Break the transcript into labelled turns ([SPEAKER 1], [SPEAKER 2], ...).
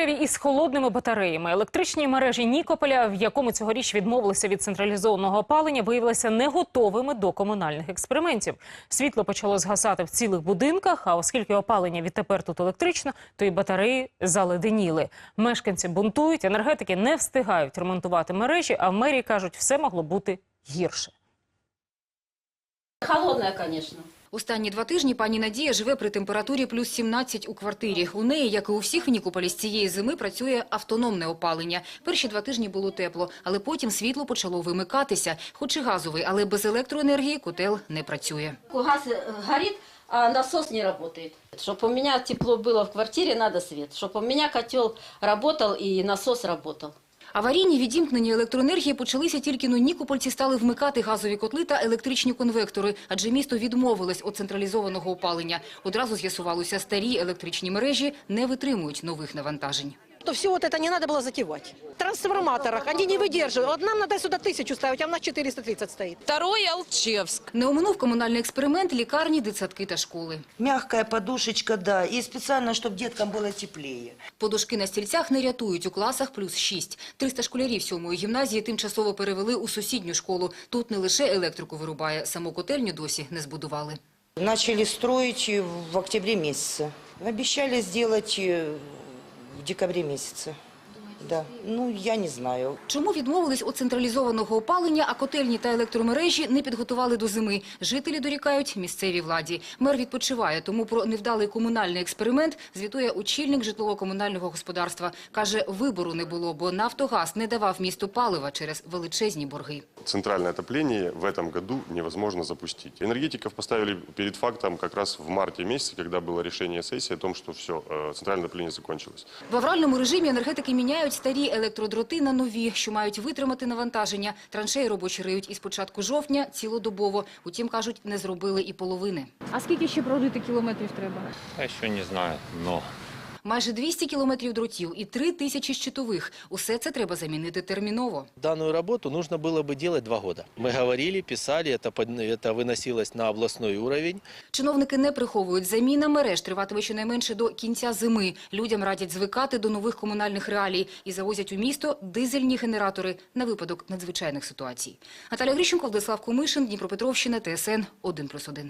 [SPEAKER 1] темряві із холодними батареями. Електричні мережі Нікополя, в якому цьогоріч відмовилися від централізованого опалення, виявилися не готовими до комунальних експериментів. Світло почало згасати в цілих будинках, а оскільки опалення відтепер тут електрично, то і батареї заледеніли. Мешканці бунтують, енергетики не встигають ремонтувати мережі, а в мерії кажуть, все могло бути гірше
[SPEAKER 2] Холодная, конечно.
[SPEAKER 3] Останні два тижні пані Надія живе при температурі плюс 17 у квартирі. У неї, як і у всіх в Нікополі, з цієї зими працює автономне опалення. Перші два тижні було тепло, але потім світло почало вимикатися. Хоч і газовий, але без електроенергії котел не працює.
[SPEAKER 2] Газ э, горит, а насос не работает. Чтобы у меня тепло было в квартире, надо свет. Чтобы у меня котел работал и насос работал.
[SPEAKER 3] Аварійні відімкнення електроенергії почалися тільки но нікопольці стали вмикати газові котли та електричні конвектори, адже місто відмовилось від централізованого опалення. Одразу з'ясувалося, старі електричні мережі не витримують нових навантажень
[SPEAKER 4] то все вот это не надо было затевать. В трансформаторах они не выдерживают. Вот нам надо сюда тысячу ставить, а у нас 430 стоит.
[SPEAKER 5] Второй Алчевск.
[SPEAKER 3] Не оминув комунальний експеримент лікарні, дитсадки та школи.
[SPEAKER 6] Мягкая подушечка, да, и специально, чтобы деткам было теплее.
[SPEAKER 3] Подушки на стільцях не рятують у класах плюс 6. 300 школярів сьомої гімназії тимчасово перевели у сусідню школу. Тут не лише електрику вирубає, саму котельню досі не збудували.
[SPEAKER 6] Начали строить э, в октябре месяце. Обещали сделать э, в декабре месяце. Да, ну я не знаю.
[SPEAKER 3] Чому відмовились від централізованого опалення, а котельні та електромережі не підготували до зими? Жителі дорікають місцевій владі. Мер відпочиває, тому про невдалий комунальний експеримент звітує очільник житлово-комунального господарства. Каже, вибору не було, бо «Нафтогаз» не давав місту палива через величезні борги.
[SPEAKER 7] Центральное отопление в этом году невозможно запустить. Энергетиков поставили перед фактом как раз в марте месяце, когда было решение сессии о том, что все, центральное отопление закончилось.
[SPEAKER 3] В авральному режимі енергетики міняють старі електродроти на нові, що мають витримати навантаження. Траншеї робочі риють із початку жовтня цілодобово. Утім, кажуть, не зробили і половини.
[SPEAKER 8] А скільки ще пролити кілометрів треба?
[SPEAKER 9] Я ще не знаю, но
[SPEAKER 3] Майже 200 кілометрів дротів і 3 тисячі щитових. Усе це треба замінити терміново.
[SPEAKER 10] Данную работу нужно было бы делать два года. Мы говорили, писали, это, под- это выносилось на областной уровень.
[SPEAKER 3] Чиновники не приховують. Заміна мереж триватиме щонайменше до кінця зими. Людям радять звикати до нових комунальних реалій і завозять у місто дизельні генератори на випадок надзвичайних ситуацій. Наталя Грищенко, Владислав Комишин, Дніпропетровщина, ТСН 1+,1.